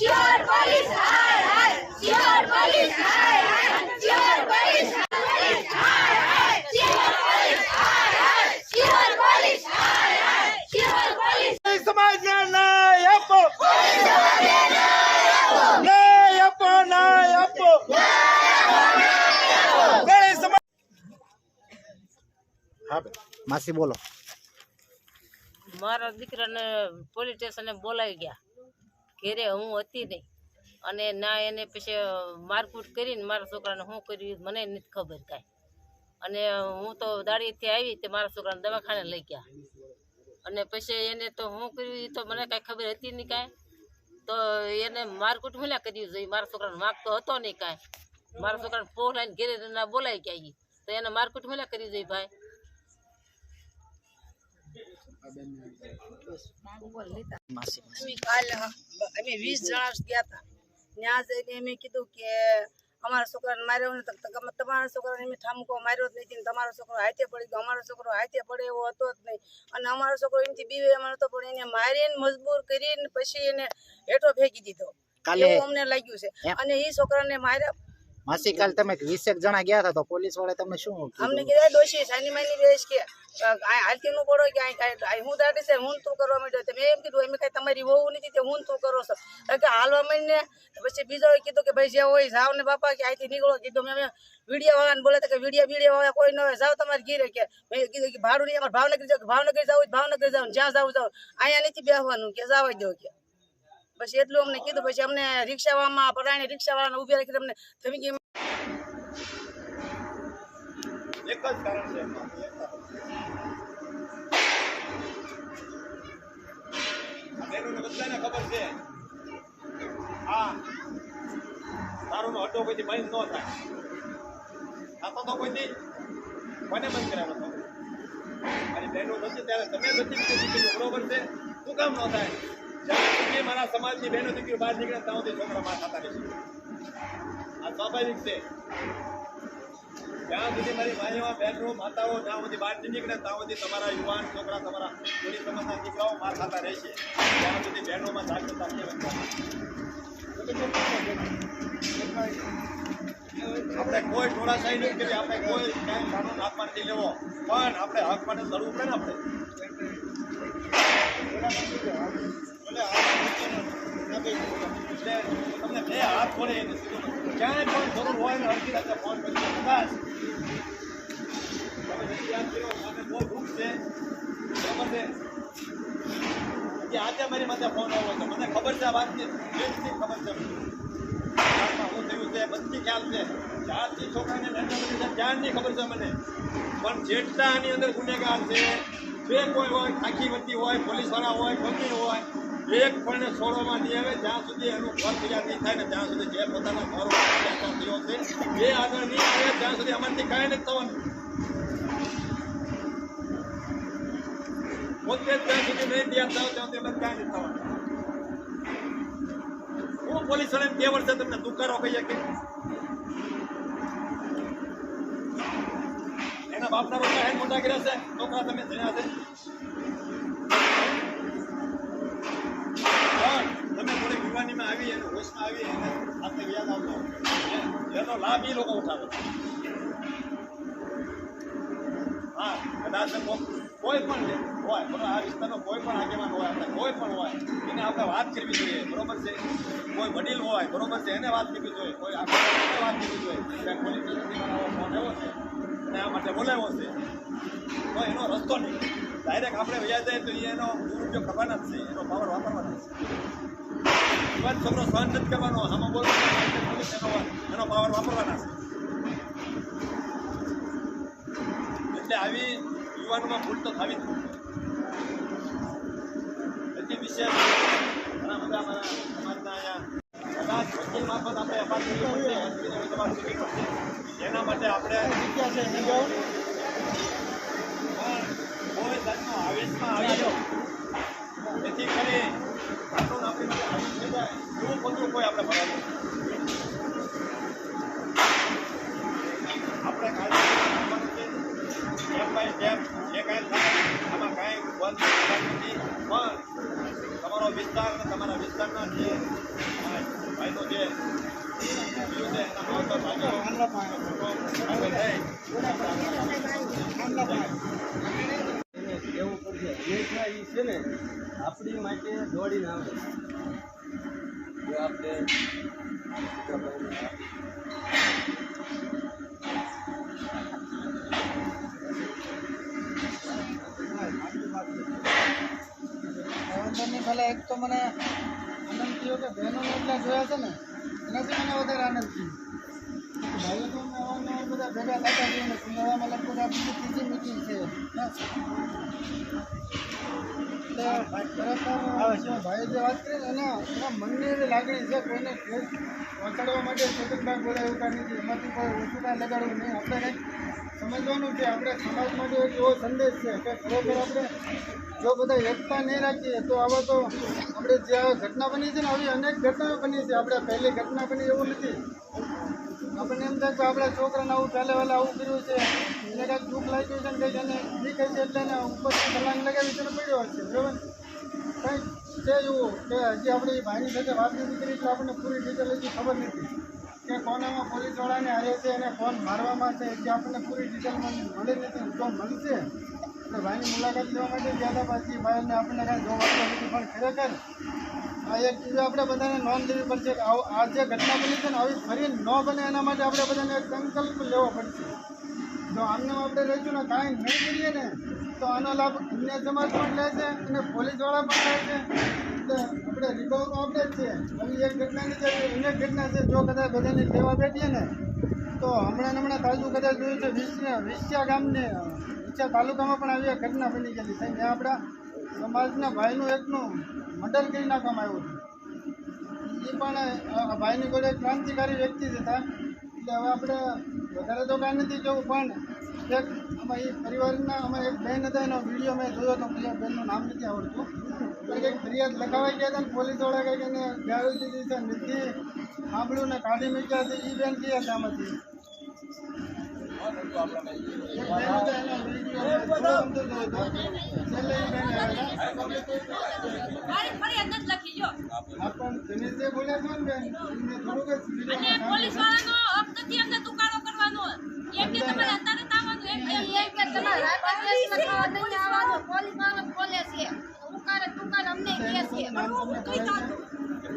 Polis સમાજને ન્યાય આપો સમાજ હા. માસી બોલો મારા દીકરાને પોલીસ સ્ટેશને બોલાવી ગયા ઘેરે હું હતી નહીં. અને ના એને પછી મારકૂટ કરીને મારા છોકરાને શું કર્યું મને નથી ખબર કાંઈ. અને હું તો દાડીથી આવી તે મારા છોકરાને દવાખાને લઈ ગયા. અને પછી એને તો શું કર્યું એ તો મને કાંઈ ખબર હતી નહીં કાંઈ. તો એને મારકૂટ મળ્યા કર્યું જોઈએ મારા છોકરાને વાંક તો હતો નહીં કાંઈ. મારા છોકરાને પોલાઈને ઘેરે ના બોલાઈ ગયા. તો એને મારકૂટ મળ્યા કર્યું જોઈએ ભાઈ? અમે વીસ જણા ગયા હતા ત્યાં જઈને અમે કીધું કે અમારા છોકરાને માર્યો ને તમારા છોકરાને અમે ઠામકો માર્યો જ નહીં તમારો છોકરો હાથે પડી ગયો. અમારો છોકરો હાથે પડે એવો હતો જ નહીં. અને અમારો છોકરો એમથી બીવે અમારો હતો પણ એને મારીને મજબૂર કરીને પછી એને હેઠો ફેંકી દીધો. એવું અમને લાગ્યું છે. અને એ છોકરાને માર્યા. માસી કાલ તમે વીસેક જણા ગયા હતા તો પોલીસવાળા તમને શું અમને કીધું ડોશી સાની માની દેશ કે હું તું કરવા માંડ્યો કાંઈ તમારી વહુ નથી તે તું કરો છો. હાલવા માંડીને, પછી બીજો કીધું કે, ભાઈ જે હોય જાવ ને બાપા, કે અહીંથી નીકળો. કીધું, મેં વીડિયો વાળાને બોલે કે, વીડિયો વીડિયો વાળા કોઈ ન હોય જાવ તમારે ઘીરે. કીધું ભાડું નહીં, અમારે ભાવનગર જાવ ભાવનગર જાવ ભાવનગર જાવ જ્યાં જાવ જાવ અહીંયા નથી બેસવાનું કે જવા દો કે. પછી એટલું અમને કીધું, પછી અમને રિક્ષાવાળામાં, પરાણે રિક્ષાવાળાને ઊભી રાખી અમને થમી છે હા. તારું નો અડ્ડો કોઈથી બંધ ન થાય. થતો તો કોઈથી? કોને બંધ કરાવવાનો હતો? બહેનો નથી, ત્યારે તમે નથી બરોબર છે? શું કામ ન થાય? મારા સમાજની બહેનો દીકરીઓ બહાર નીકળે ત્યાં સુધી છોકરા માર ખાતા રહેશે. આ સ્વાભાવિક છે. જ્યાં સુધી મારી ભાઈઓ બહેનો માતાઓ જ્યાં સુધી બહાર નહીં નીકળે ત્યાં સુધી તમારા યુવાન છોકરા, તમારા પોલીસ સમાજના દીકરાઓ માર ખાતા રહેશે. ત્યાં સુધી બહેનોમાં જાગૃતતા નહીં આપણે કોઈ ઢોળાશાહી નહીં કરી, આપણે કોઈ કાંઈ કાનૂન હાથ નથી લેવો. પણ આપણે હક માટે લડવું પડે ને આપણે. એટલે તમને બે હાથ જોડે એને ક્યાંય પણ જરૂર હોય ને અડધી રાતે ફોન કરી બસ. તમે જલ્દી યાદ કરો મને બહુ છે. બરાબર છે? મારી માથે ફોન આવ્યો હતો. મને ખબર છે આ વાતની. બેનથી ખબર છે શું થયું છે, બધી ખ્યાલ છે. જ્યારથી છોકરાને મળી છે ત્યારની ખબર છે મને. પણ જેટલા આની અંદર ગુનેગાર છે. જે કોઈ હોય આખી વતી હોય, પોલીસવાળા હોય, ગમે હોય એક પણ છોડવામાં નહીં આવે, જ્યાં સુધી એનું ઘર તૈયાર નહીં થાય ને ત્યાં સુધી જે પોતાના ઘરો થયો છે એ આગળ નહીં આવે, ત્યાં સુધી અમારથી કાંઈ નથી થવાનું. પોતે ત્યાં સુધી નહીં તૈયાર થાવ, ત્યાં સુધી અમારે કાંઈ નથી થવાનું. હું પોલીસ વાળાને બે વર્ષે તમને દુકારો કહી શકે એના બાપના રોટલા હે મોટા કર્યા છે છોકરા તમે જણ્યા છે. થોડી આવી અને હોશમાં આવી અને આપણે યાદ આવતો એનો લાભ એ લોકો ઉઠાવે હા, કદાચ કોઈ પણ હોય બરાબર આ વિસ્તારનો કોઈ પણ આગેવાન હોય, આપણે કોઈ પણ હોય, એને આપણે વાત કરવી જોઈએ. બરોબર છે? કોઈ વડીલ હોય, બરોબર છે? એને વાત કરવી જોઈએ. કોઈ આપણે વાત કરવી જોઈએ. પોલીસ ફોન એવો છે, અને આ માટે બોલાવ્યો છે. તો એનો રસ્તો નહીં. ડાયરેક્ટ આપણે વ્યાજ જાય તો એનો દુરુપયોગ કરવાના જ છે. એનો પાવર વાપરવાનો છે. યુવાન છોકરો સહન નથી કરવાનો આમાં બોલો. એનો પાવર વાપરવાના છે. એટલે આવી યુવાનોમાં ભૂલ તો થવી જ નથી વિશેષ ઘણા બધા મારા સમાજના અહીંયા કદાચ વકીલ મારફત આપણે અપાત કરવી પડશે. એના માટે આપણે પણ કોઈ જાતનો આવેશમાં આવી જાઓ જેથી કરી એવું કોઈ આપણે ભરાવું આપણે કાલે સ્ટેપ બાય કાંઈ થાય આમાં કાંઈ બંધ પણ તમારો વિસ્તાર તમારા વિસ્તારના જે ભાઈનો જે એના છે ને, આપણી માટે દોડીને આવે. જો આપણે ભલે એક તો મને આનંદ થયો કે બહેનોને એટલા જોયા છે ને, એનાથી મને વધારે આનંદ થયો. બધા ભેગા થતા જઈએ ને સુંદરામાં લગભગ આ બીજી ત્રીજી મિટિંગ છે ખરેખર જે વાત કરી એના એના મનની લાગણી છે કોઈને પહોંચાડવા માટે ચતુર્ભાગ બોલે એવું કાંઈ નથી એમાંથી કોઈ ઓછું લગાડવું નહીં આપણે સમજવાનું છે આપણે સમાજ માટે એક એવો સંદેશ છે કે ખરેખર આપણે જો બધા એકતા નહીં રાખીએ તો આવા તો આપણે જે ઘટના બની છે ને આવી અનેક ઘટનાઓ બની છે આપણે પહેલી ઘટના બની એવું નથી આપણને એમ થાય કે આપણા છોકરાને આવું પહેલે વહેલા આવું કર્યું છે. એને કાંઈક દુઃખ લાગ્યું છે ને કંઈક એને બીક છે એટલે એને ઉપરથી કલાક લગાવી છે ને પડ્યો હશે બરાબર? કંઈક છે એવું કે હજી આપણે ભાઈની સાથે વાત નથી કરી એટલે આપણને પૂરી ડિટેલ હજી ખબર નથી. કે કોનામાં પોલીસવાળાને હારે છે અને કોણ મારવામાં છે, હજી આપણને પૂરી ડિટેલમાં મળી નથી તો મળશે. એટલે ભાઈની મુલાકાત લેવા માટે ગયા હતા પછી ભાઈને આપણને કાંઈ જોવા નથી, પણ ખરેખર એક આપણે બધાને નોંધ લેવી પડશે આ જે ઘટના બની છે ને, આવી ફરી ન બને એના માટે આપણે બધાને એક સંકલ્પ લેવો પડશે. જો આમને આપણે રહીશું ને, કાંઈ નહીં કરીએ ને, તો આનો લાભ અન્ય સમાજ પણ લે છે અને પોલીસવાળા પણ લે છે. એટલે આપણે રિકવર તો આપણે જ છે આવી એક ઘટનાની જે અનેક ઘટના છે, જો કદાચ બધાને લેવા બેઠીએ ને, તો હમણાં હમણાં તાજું કદાચ જોયું છે વિસ્યા વિસ્યા ગામને વિસ્યા તાલુકામાં પણ આવી એક ઘટના બની ગયેલી છે. ત્યાં આપણા સમાજના ભાઈનું એકનું મર્ડર કરી નાખવામાં આવ્યું હતું. એ પણ ભાઈની એક ક્રાંતિકારી વ્યક્તિ હતા. એટલે હવે આપણે વધારે તો કાંઈ નથી જવું, પણ એક અમે એ પરિવારના અમે એક બહેન હતા, એનો વીડિયો મેં જોયો હતો બીજા બહેનનું નામ નથી આવડતું. પણ કંઈક ફરિયાદ લખાવાઈ ગયા હતા ને, પોલીસવાળા કંઈક એને ગાળી દીધી છે નથી સાંભળ્યું ને કાઢી મૂક્યા છે એ બેન કયા હતા આમાંથી. પોલીસ વાળાનો હક નથી અમને તુકારો કરવાનો. એમ કે તમારે અત્યારે જ એમ કે તમારે આવવાનું પોલીસવાળા બોલે છે. તુકારે તુકાર અમને કહે છે. હું કઈ જાતું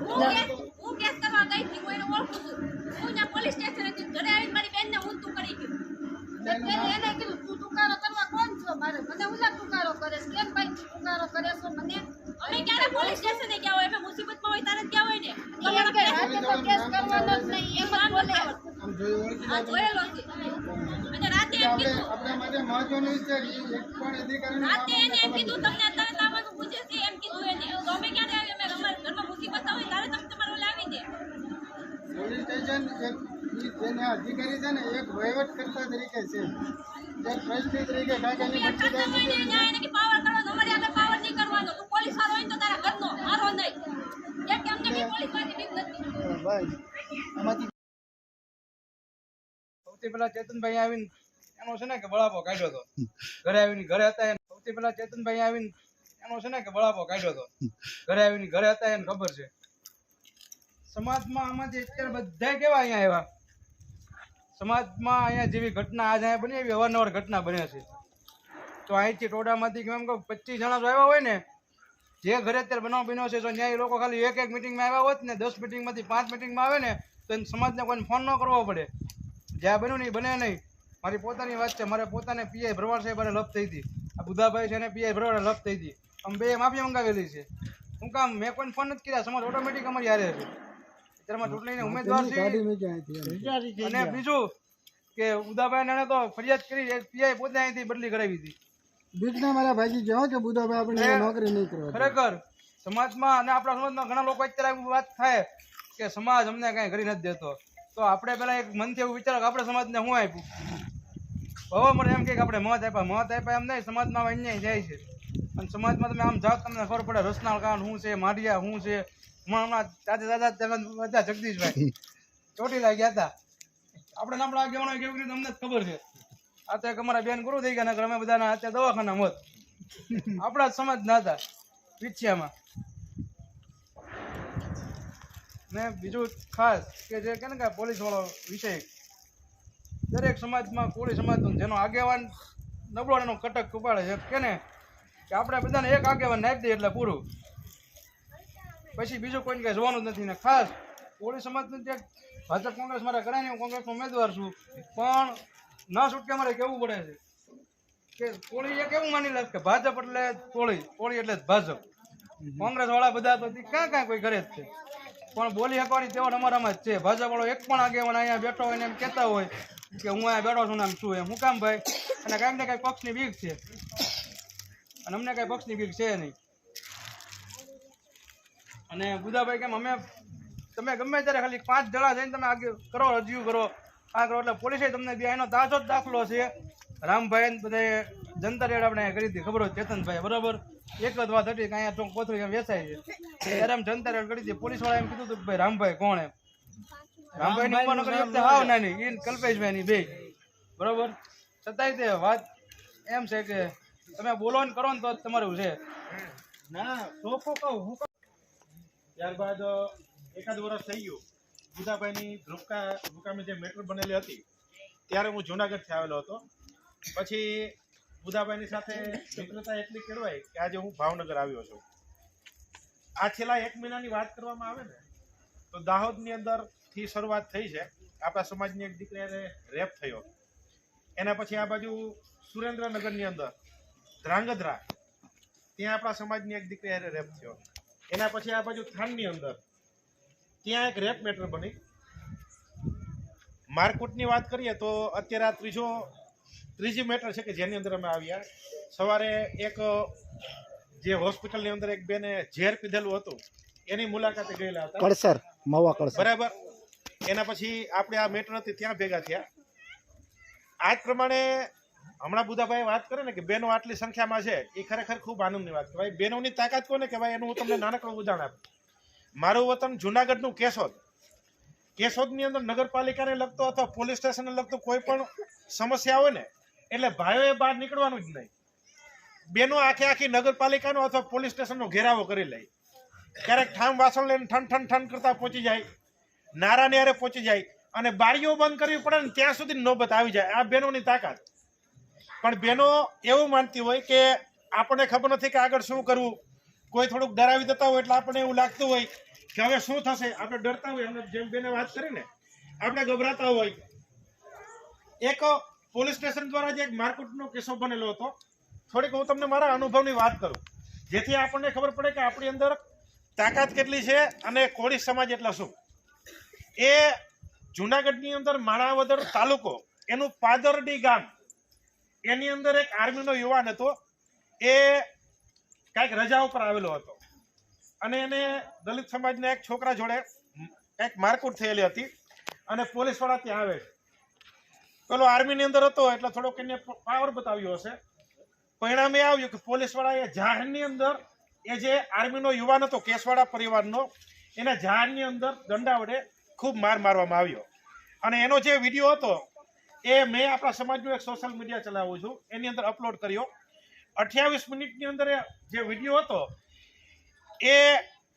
હું કેસ હું કેસ કરવા ગઈ હતી હું એને ઓળખું છું હું ત્યાં પોલીસ સ્ટેશન હતી ઘરે આવીને મારી બેનને હું તું કરી ગયું એટલે એને કીધું તું તુકારો કરવા કોણ છો મારે મને ઉલા તુકારો કરે છે કેમ ભાઈ તું તુકારો કરે છો મને અમે ક્યારે પોલીસ સ્ટેશને ગયા હોય અમે મુસીબતમાં હોય ત્યારે જ ગયા હોય ને તમારા કે રાતે તો કેસ કરવાનો જ નહીં એમ જ બોલે આમ જોઈ ઓળખી આ જોયેલો છે અને રાતે એમ આપણે કીધું આપણા માટે મહત્વનું છે કે એક પણ અધિકારીને રાતે એને એમ કીધું તમને અત્યારે લાવવાનું પૂછે છે એમ કીધું એને. તો અમે ક્યારે આવી અમે અમારા ઘરમાં મુસીબત હોય ત્યારે તમે તમારું લાવી દે. પોલીસ સ્ટેશન એક જેને અધિકારી છે ને એક વહીવટ કરતા તરીકે છે. એક ટ્રસ્ટી તરીકે કાકાની ત્યાં કરતા હોય ને ત્યાં એને કે પાવર કરવાનો અમારે આગળ પાવર નહીં કરવાનો. તું પોલીસ વાળો હોય તો તારા ઘરનો મારો નહીં. કેમ કે અમને પોલીસમાંથી બીક નથી. ભાઈ આમાંથી સૌથી પહેલા ચેતનભાઈ આવીને એનો છે ને કે બળાપો કાઢ્યો હતો. ઘરે આવીને ઘરે હતા સૌથી પહેલા ચેતનભાઈ આવીને એનો છે ને કે બળાપો કાઢ્યો હતો. ઘરે આવીને ઘરે હતા એને ખબર છે. સમાજમાં આમાંથી અત્યારે બધા કેવા અહીંયા આવ્યા? સમાજમાં અહીંયા જેવી ઘટના આજ અહીંયા બની એવી અવારનવાર ઘટના બને છે. તો અહીંથી ટોડામાંથી કેમ કે પચીસ જણા જો આવ્યા હોય ને, જે ઘરે અત્યારે બનાવ બન્યો છે, તો ન્યાય લોકો ખાલી એક એક મિટિંગમાં આવ્યા હોત ને, દસ મિટિંગમાંથી પાંચ મિટિંગમાં આવે ને, તો એને સમાજને કોઈને ફોન ન કરવો પડે. જ્યાં બન્યું નહીં બને નહીં. મારી પોતાની વાત છે મારે પોતાને પીઆઈ ભરવાડ સાહેબ લપ થઈ હતી. આ બુધાભાઈ છે અને પીઆઈ ભરવાડ લપ થઈ હતી. અમે બે માફી મંગાવેલી છે. હું કામ મેં કોઈ ફોન નથી કર્યા સમાજ ઓટોમેટિક અમારી હારે છે. અત્યારમાં ચૂંટણીના ઉમેદવાર છે. અને બીજું કે ઉદાભાઈ ને તો ફરિયાદ કરી પીઆઈ પોતે અહીંથી બદલી કરાવી હતી. બીજના મારા ભાઈજી ગયા કે બુધાભાઈ આપણે નોકરી નહીં કરવા ખરેખર સમાજમાં અને આપણા સમાજમાં ઘણા લોકો અત્યારે એવું વાત થાય કે સમાજ અમને કાંઈ કરી નથી દેતો. તો આપણે પેલા એક મનથી એવું વિચારો કે આપણે સમાજને શું આપ્યું? હવે મને એમ કે આપણે મત આપ્યા. મત આપ્યા એમ નહીં, સમાજમાં અન્યાય જાય છે. અને સમાજમાં તમે આમ જાઓ તમને ખબર પડે રસનાળ કાન શું છે, માઢિયા શું છે. હમણાં દાદા દાદા તમે બધા જગદીશભાઈ. ચોટીલા ગયા હતા. આપણે આપણા આગેવાનો કેવું કર્યું અમને જ ખબર છે. એક અમારા બેન ગુરુ થઈ ગયા, નકર અમે બધાના અત્યારે દવાખાના મત. આપણા જ સમાજ ના હતા, પીછિયામાં. ને બીજું ખાસ કે જે કે ને કે પોલીસ વાળો વિષય. દરેક સમાજમાં કોળી સમાજનું જેનો આગેવાન નબળો એનો કટક ઉપાડે છે કે ને? કે આપણે બધાને એક આગેવાન નાખી દઈએ એટલે પૂરું. પછી બીજું કોઈને કઈ જોવાનું જ નથી ને ખાસ કોળી સમાજનું જે ભાજપ કોંગ્રેસ મારે કરાય હું કોંગ્રેસનો ઉમેદવાર છું. પણ ન છૂટકે મારે કેવું પડે છે? કે કોળી એક એવું માની લે કે ભાજપ એટલે કોળી કોળી એટલે જ ભાજપ. કોંગ્રેસ વાળા બધા તો ક્યાં ક્યાં કોઈ કરે જ છે. પણ બોલી શકવાની તેવડ અમારામાં જ છે. ભાજપવાળો એક પણ આગેવાન અહીંયા બેઠો હોય ને એમ કહેતા હોય કે હું અહીંયા બેઠો છું ને આમ છું એમ. હું કામ ભાઈ? અને કાંઈક ને કાંઈક પક્ષની બીક છે. અને અમને કાંઈ પક્ષની બીક છે નહીં. અને બુધાભાઈ કેમ અમે, તમે ગમે ત્યારે ખાલી પાંચ જણા જઈને તમે આગળ કરો, રજૂ કરો. આ કરો એટલે પોલીસે તમને બી એનો તાજો જ દાખલો છે. રામભાઈ ને જનતા રેડ આપણે કરી હતી ખબર હોય ચેતનભાઈ બરોબર? એક જ વાત હતી કે અહીંયા ચોક કોથળી વેચાય છે. ત્યારે આમ જનતા રેડ કરી હતી પોલીસવાળા એમ કીધું હતું કે ભાઈ રામભાઈ કોણ એમ? રામભાઈ ની ઉપર નોકરી હાવ નાની. ઈન કલ્પેશભાઈ ની બે બરોબર? છતાંય તે વાત એમ છે કે તમે બોલો ને કરો ને તો તમારું છે. ના કહું હું ત્યારબાદ એકાદ વર્ષ થઈ ગયું. બુધાભાઈની ધ્રુકા મુકામે જે મેટ્રો બનેલી હતી ત્યારે હું જુનાગઢથી આવેલો હતો. પછી બુધાભાઈની સાથે મિત્રતા એટલી કેળવાય કે આજે હું ભાવનગર આવ્યો છું. આ છેલ્લા એક મહિનાની વાત કરવામાં આવે ને, તો દાહોદની અંદરથી શરૂઆત થઈ છે. આપણા સમાજની એક દીકરીને રેપ થયો. એના પછી આ બાજુ સુરેન્દ્રનગરની અંદર, ધ્રાંગધ્રા, ત્યાં આપણા સમાજની એક દીકરી હારે રેપ થયો. એના પછી આ બાજુ થાનની અંદર, ત્યાં એક રેપ મેટર બની. મારકુટની વાત કરીએ તો અત્યારે આ ત્રીજો ત્રીજી મેટર છે કે જેની અંદર અમે આવ્યા. સવારે એક જે હોસ્પિટલની અંદર એક બેને ઝેર પીધેલું હતું એની મુલાકાતે ગયેલા હતા. કળસર મવા કળસર. બરાબર. એના પછી આપણે આ મેટર હતી ત્યાં ભેગા થયા. આ જ પ્રમાણે હમણાં બુધાભાઈ વાત કરે ને કે બેનો આટલી સંખ્યામાં છે એ ખરેખર ખૂબ આનંદની વાત કહેવાય બેનોની તાકાત કોને કહેવાય? એનું હું તમને નાનકડું ઉદાહરણ આપું. મારું વતન જુનાગઢનું કેશોદ. કેશોદની અંદર નગરપાલિકાને લગતો અથવા પોલીસ સ્ટેશનને લગતો કોઈ પણ સમસ્યા હોય ને એટલે ભાઈઓએ બહાર નીકળવાનું જ નહીં. બેનો આખે આખી નગરપાલિકાનો અથવા પોલીસ સ્ટેશનનો ઘેરાવો કરી લે. ક્યારેક ઠામ વાસણ લઈને ઠન ઠન ઠન કરતા પહોંચી જાય. નારા ન્યારે પહોંચી જાય. અને બારીઓ બંધ કરવી પડે ને ત્યાં સુધી નોબત આવી જાય. આ બહેનોની તાકાત. પણ બહેનો એવું માનતી હોય કે આપણને ખબર નથી કે આગળ શું કરવું. કોઈ થોડુંક ડરાવી દેતા હોય એટલે આપણને એવું લાગતું હોય કે હવે શું થશે? આપણે ડરતા હોય. જેમ બેને વાત કરીને આપણે ગભરાતા હોય. એક પોલીસ સ્ટેશન દ્વારા જે એક મારકુટનો કિસ્સો બનેલો હતો. થોડીક હું તમને મારા અનુભવની વાત કરું. જેથી આપણને ખબર પડે કે આપણી અંદર તાકાત કેટલી છે અને કોળી સમાજ એટલે શું. એ જુનાગઢની અંદર માણાવદર તાલુકો, એનું પાદરડી ગામ, એની અંદર એક આર્મીનો યુવાન હતો. એ કાંઈક રજા ઉપર આવેલો હતો. અને એને દલિત સમાજના એક છોકરા જોડે એક મારકુટ થયેલી હતી અને પોલીસવાળા ત્યાં આવે છે. પેલો આર્મીની અંદર હતો એટલે થોડોક એને પાવર બતાવ્યો હશે. પરિણામે આવ્યું કે પોલીસવાળાએ જાહેરની અંદર એ જે આર્મીનો યુવાન હતો, કેસવાળા પરિવારનો, એના જાહેરની અંદર દંડા વડે ખૂબ માર મારવામાં આવ્યો. અને એનો જે વીડિયો હતો, એ મેં આપણા સમાજનું એક સોશિયલ મીડિયા ચલાવું છું. એની અંદર અપલોડ કર્યો. અઠ્યાવીસ મિનિટની અંદર જે વીડિયો હતો, એ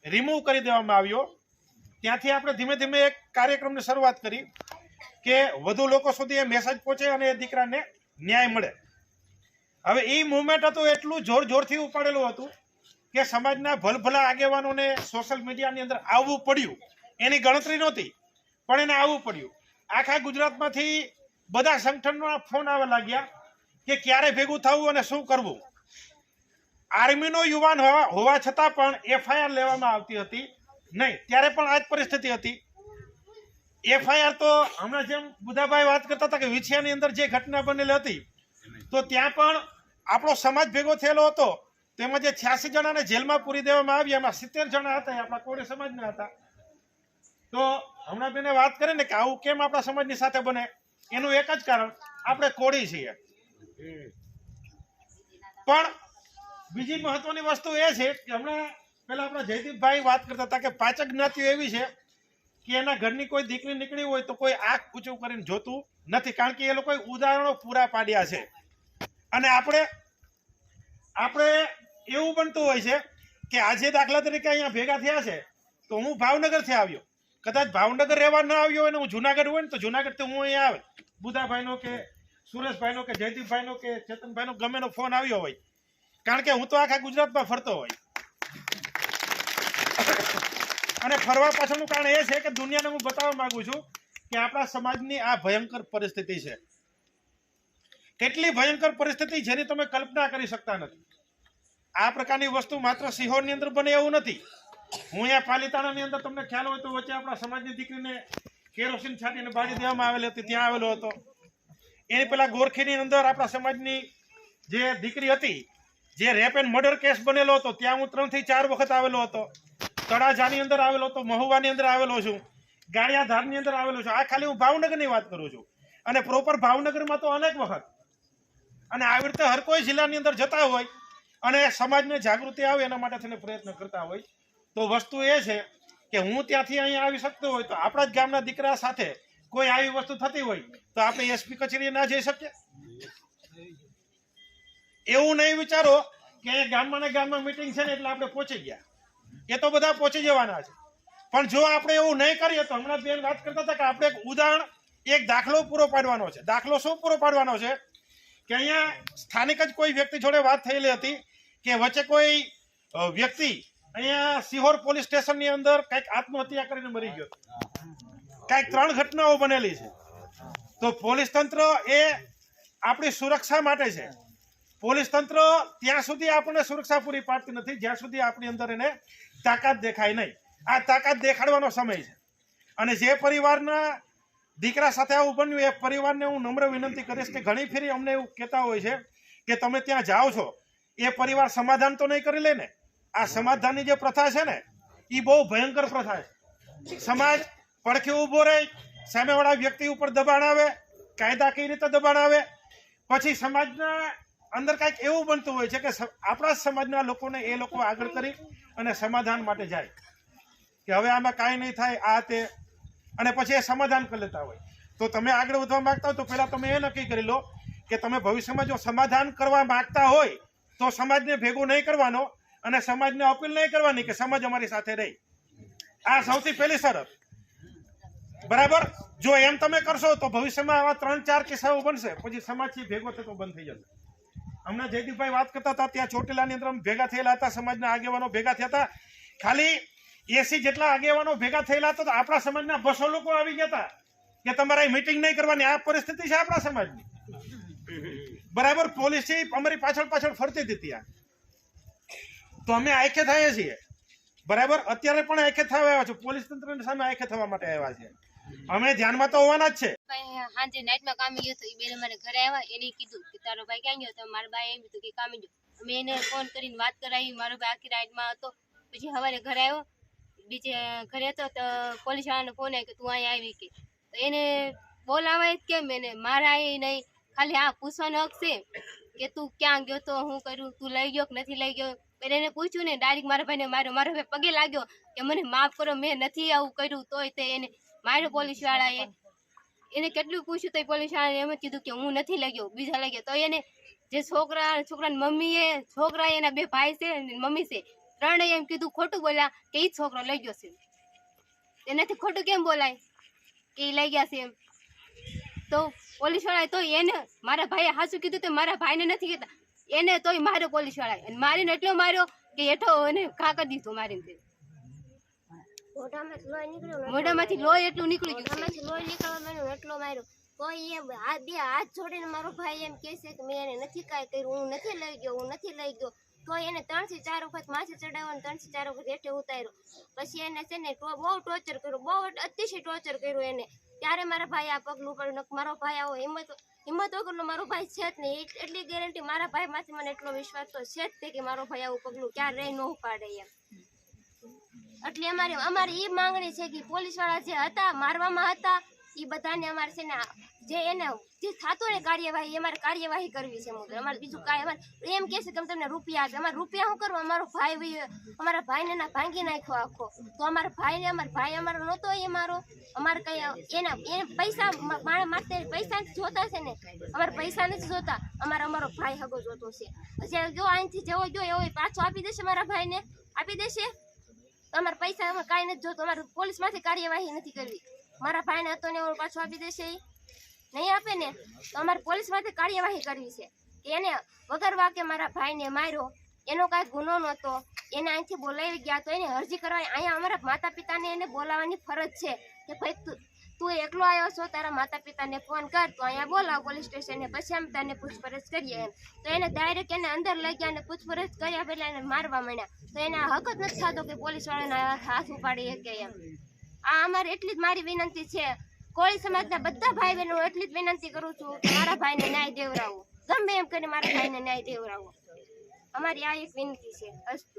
રિમૂવ કરી દેવામાં આવ્યો. ત્યાંથી આપણે ધીમે ધીમે એક કાર્યક્રમની શરૂઆત કરી. કે વધુ લોકો સુધી એ મેસેજ પહોંચે અને એ દીકરાને ન્યાય મળે. હવે એ મુવમેન્ટ હતું, એટલું જોર જોરથી ઉપાડેલું હતું કે સમાજના ભલભલા આગેવાનોને સોશિયલ મીડિયાની અંદર આવવું પડ્યું. એની ગણતરી નહોતી, પણ એને આવવું પડ્યું. આખા ગુજરાતમાંથી બધા સંગઠનોના ફોન આવવા લાગ્યા કે ક્યારે ભેગું થવું અને શું કરવું. આર્મીનો યુવાન હોવા છતાં પણ એફઆઈઆર લેવામાં આવતી હતી. નહીં, ત્યારે પણ આ જ પરિસ્થિતિ હતી. એફઆઈઆર તો હમણાં જેમ બુધાભાઈ વાત કરતા હતા કે વિછિયાની અંદર જે ઘટના બનેલી હતી, તો ત્યાં પણ આપણો સમાજ ભેગો થયેલો હતો. તેમાં જે છ્યાસી જણાને જેલમાં પૂરી દેવામાં આવી, એમાં સિત્તેર જણા હતા આપણા કોળી સમાજના હતા. તો હમણાં બેને વાત કરે ને કે આવું કેમ આપણા સમાજની સાથે બને? એનું એક જ કારણ, આપણે કોળી છીએ. પણ બીજી મહત્વની વસ્તુ એ છે કે હમણાં પેલા આપણા જયદીપભાઈ વાત કરતા હતા કે પાચક જ્ઞાતિઓ એવી છે કે એના ઘરની કોઈ દીકરી નીકળી હોય તો કોઈ આંખ ઊંચું કરીને જોતું નથી. કારણ કે એ લોકોએ ઉદાહરણો પૂરા પાડ્યા છે. અને આપણે આપણે એવું બનતું હોય છે કે આજે દાખલા તરીકે અહીંયા ભેગા થયા છે, તો હું ભાવનગરથી આવ્યો. કદાચ ભાવનગર રહેવા ન આવ્યો હોય ને હું જુનાગઢ હોય ને તો જુનાગઢથી હું અહીંયા આવે. બુધાભાઈનો કે સુરેશભાઈનો કે જયદીપભાઈનો કે ચેતનભાઈનો ગમેનો ફોન આવ્યો હોય. કારણ કે હું તો આખા ગુજરાતમાં ફરતો હોય. અને ફરવા પાછળનું કારણ એ છે કે દુનિયાને હું બતાવવા માંગુ છું કે આપણા સમાજની આ ભયંકર પરિસ્થિતિ છે. કેટલી ભયંકર પરિસ્થિતિ જેની તમે કલ્પના કરી શકતા નથી. આ પ્રકારની વસ્તુ માત્ર સિહોરની અંદર બને એવું નથી. હું અહીંયા પાલિતાણાની અંદર તમને ખ્યાલ હોય તો વચ્ચે આપણા સમાજની દીકરીને કેરોસીન છાંટીને બાળી દેવામાં આવેલી હતી, ત્યાં આવેલો હતો. એની પેલા ગોરખીની અંદર આપણા સમાજની જે દીકરી હતી, જે રેપ એન્ડ મર્ડર કેસ બનેલો હતો, ત્યાં હું ત્રણથી ચાર વખત આવેલો હતો. તળાજાની અંદર આવેલો તો મહુવાની અંદર આવેલો છું, ગાળિયાધારની અંદર આવેલો છું. આ ખાલી હું ભાવનગરની વાત કરું છું. અને પ્રોપર ભાવનગરમાં તો અનેક વખત. અને આવી રીતે હર કોઈ જિલ્લાની અંદર જતા હોય અને સમાજને જાગૃતિ આવે એના માટે થઈને પ્રયત્ન કરતા હોય, તો વસ્તુ એ છે કે હું ત્યાંથી અહીંયા આવી શકતો હોય તો આપણા જ ગામના દીકરા સાથે કોઈ આવી વસ્તુ થતી હોય તો આપણે એસપી કચેરીએ ના જઈ શકીએ? એવું નહીં વિચારો કે ગામમાં ને ગામમાં મિટિંગ છે ને એટલે આપણે પહોંચી ગયા. એ તો બધા પહોંચી જવાના છે. પણ જો આપણે એવું નહીં કરીએ તો હમણાં બેન વાત કરતા હતા કે આપણે એક ઉદાહરણ, એક દાખલો પૂરો પાડવાનો છે. દાખલો શું પૂરો પાડવાનો છે? કે અહીંયા સ્થાનિક જ કોઈ વ્યક્તિ જોડે વાત થયેલી હતી કે વચ્ચે કોઈ વ્યક્તિ અહીંયા સિહોર પોલીસ સ્ટેશનની અંદર કંઈક આત્મહત્યા કરીને મરી ગયો કંઈક ત્રણ ઘટનાઓ બનેલી છે. તો પોલીસ તંત્ર એ આપણી સુરક્ષા માટે છે. પોલીસ તંત્ર ત્યાં સુધી આપણને સુરક્ષા પૂરી પાડતી નથી. જ્યાં સુધી આપણી અંદર એને તાકાત દેખાય નહીં. આ તાકાત દેખાડવાનો સમય છે. અને જે પરિવારના દીકરા સાથે આવું બન્યું, એ પરિવારને હું નમ્ર વિનંતી કરીશ કે ઘણી ફેરી અમને એવું કહેતા હોય છે કે તમે ત્યાં જાઓ છો. એ પરિવાર સમાધાન તો નહીં કરી લે ને. આ સમાધાનની જે પ્રથા છે ને એ બહુ ભયંકર પ્રથા છે. સમાજ પડખે ઊભો રહે, સામેવાળા વ્યક્તિ ઉપર દબાણ આવે, કાયદા કઈ રીતે દબાણ આવે? પછી સમાજના અંદર કાંઈક એવું બનતું હોય છે કે આપણા સમાજના લોકોને એ લોકો આગળ કરી અને સમાધાન માટે જાય. કે હવે આમાં કાંઈ નહીં થાય, આ તે. અને પછી એ સમાધાન કરી લેતા હોય. તો તમે આગળ વધવા માંગતા હોય તો પહેલાં તમે એ નક્કી કરી લો કે તમે ભવિષ્યમાં જો સમાધાન કરવા માંગતા હોય, તો સમાજને ભેગું નહીં કરવાનો અને સમાજને અપીલ નહીં કરવાની કે સમાજ અમારી સાથે રહે. આ સૌથી પહેલી શરત. બરાબર? જો એમ તમે કરશો તો ભવિષ્યમાં આવા ત્રણ ચાર કિસ્સાઓ બનશે. પછી સમાજથી ભેગો થતો બંધ થઈ જશે. હમણાં જયદીપભાઈ વાત કરતા હતા, ત્યાં ચોટીલાની અંદર ભેગા થયેલા હતા, સમાજના આગેવાનો ભેગા થયા હતા. ખાલી એસી જેટલા આગેવાનો ભેગા થયેલા હતા આપણા સમાજના બસો લોકો આવી ગયા હતા કે તમારે મિટિંગ નહીં કરવાની. આ પરિસ્થિતિ છે આપણા સમાજની. બરાબર પોલીસ અમારી પાછળ પાછળ ફરતી હતી ત્યાં. તો અમે આંખે થઈએ છીએ. બરાબર, અત્યારે પણ આંખે થવા આવ્યા છે. પોલીસ તંત્રની સામે આંખે થવા માટે આવ્યા છે. અમે ધ્યાનમાં તો હોવાના જ છે. ભાઈ નાઈટમાં કામે ગયો તો એ બેને મને ઘરે આવ્યા. એને કીધું કે તારો ભાઈ ક્યાં ગયો? તો મારા ભાઈ એમ કીધું કે કામે ગયો. અમે એને ફોન કરીને વાત કરાવી. મારો ભાઈ આખી નાઈટમાં હતો. પછી સવારે ઘરે આવ્યો. બીજે ઘરે હતો તો પોલીસ વાળાનો ફોન આવ્યો કે તું અહીં આવી કે. તો એને બોલાવાય કેમ? એને મારા એ નહીં. ખાલી આ પૂછવાનો હક છે કે તું ક્યાં ગયો તો હું કર્યું? તું લઈ ગયો કે નથી લઈ ગયો? પહેલાં એને પૂછ્યું ને ડાયરેક્ટ મારા ભાઈને માર્યો. મારો ભાઈ પગે લાગ્યો કે મને માફ કરો, મેં નથી આવું કર્યું તોય તે એને માર્યો પોલીસ વાળાએ એને કેટલું પૂછ્યું તો પોલીસ વાળાએ એમ જ કીધું કે હું નથી લાગ્યો બીજા લાગ્યો. તો એને જે છોકરા છોકરાની મમ્મીએ છોકરા એના બે ભાઈ છે અને મમ્મી છે ત્રણેય એમ કીધું ખોટું બોલ્યા કે એ છોકરો લઈ ગયો છે. એનાથી ખોટું કેમ બોલાય કે એ લઈ ગયા છે એમ? તો પોલીસ વાળાએ તો એને મારા ભાઈએ હાસું કીધું તો મારા ભાઈને નથી કહેતા. એને તોય માર્યો પોલીસ વાળાએ. અને મારીને એટલો માર્યો કે હેઠો એને ખા કરી દીધું મારીને. મોઢામાંથી લોહી નીકળ્યું મોઢામાંથી લોહી એટલું નીકળી ગયું મોઢામાંથી લોહી નીકળવા માંડ્યું એટલો માર્યો. કોઈ એમ હાથ બે હાથ જોડીને મારો ભાઈ એમ કહે છે કે મેં એને નથી કાંઈ કર્યું હું નથી લઈ ગયો હું નથી લઈ ગયો. તો એને ત્રણથી ચાર વખત માથે ચડાવ્યો અને ત્રણથી ચાર વખત હેઠે ઉતાર્યો. પછી એને છે ને બહુ ટોર્ચર કર્યું બહુ અતિશય ટોર્ચર કર્યું એને. ત્યારે મારા ભાઈ આ પગલું પડ્યું મારો ભાઈ આવો હિંમત હિંમત વગરનો મારો ભાઈ છે જ નહીં. એટ- એટલી ગેરંટી મારા ભાઈ માંથી મને એટલો વિશ્વાસ તો છે જ તે કે મારો ભાઈ આવું પગલું ક્યારે રહી ન ઉપાડે એમ. એટલે અમારી અમારી એ માંગણી છે કે પોલીસવાળા જે હતા, મારવામાં હતા એ બધાને અમારે છે ને જે એને જે થતું ને કાર્યવાહી અમારે કાર્યવાહી કરવી છે મુદ્દે અમારે બીજું કાંઈ અમારે એમ કહેશે કે તમને રૂપિયા આપે અમારે રૂપિયા શું કરવા? અમારો ભાઈ અમારા ભાઈને ના ભાંગી નાખ્યો આખો. તો અમારા ભાઈને અમારો ભાઈ અમારો નહોતો એ મારો. અમારે કઈ એના એને પૈસા મારા માટે પૈસા જોતા છે ને. અમારે પૈસા નથી જોતા. અમારે અમારો ભાઈ હગો જોતો છે. પછી જો અહીંથી જેવો ગયો એવો પાછો આપી દેશે મારા ભાઈને? આપી દેશે? તો અમારે પૈસા અમે કાંઈ નથી જોતું અમારે પોલીસમાંથી કાર્યવાહી નથી કરવી. મારા ભાઈને હતો ને પાછો આપી દેશે નહીં આપે ને તો અમારે પોલીસમાંથી કાર્યવાહી કરવી છે. કે એને વગર વાકે મારા ભાઈને માર્યો, એનો કાંઈ ગુનો નહોતો. એને અહીંથી બોલાવી ગયા તો એને અરજી કરવા, અહીંયા અમારા માતા પિતાને એને બોલાવવાની ફરજ છે કે ભાઈ તું એકલો આવ્યો છો, તારા માતા પિતાને ફોન કર, તો અહીંયા બોલાવ પોલીસ સ્ટેશને પછી અમે તને પૂછપરછ કરીએ એમ. તો એને ડાયરેક્ટ એને અંદર લઈ ગયા અને પૂછપરછ કર્યા પહેલાં એને મારવા માંડ્યા. તો એને હક જ નથી થતો કે પોલીસવાળાના હાથ ઉપાડી શકે એમ. આ અમારે એટલી જ મારી વિનંતી છે. કોળી સમાજના બધા ભાઈ બહેનો એટલી જ વિનંતી કરું છું કે મારા ભાઈને ન્યાય દેવરાવો. ગમે એમ કરીને મારા ભાઈને ન્યાય દેવરાવો. અમારી આ એક વિનંતી છે, અસ્તુ.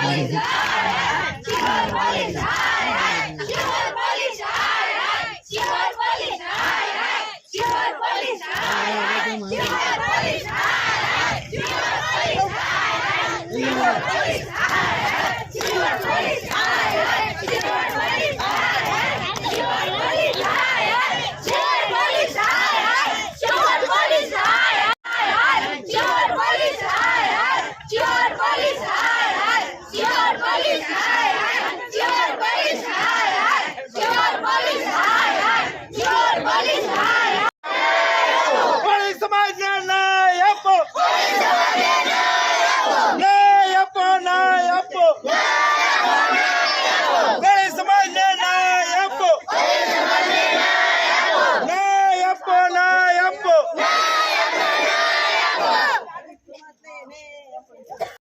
哎。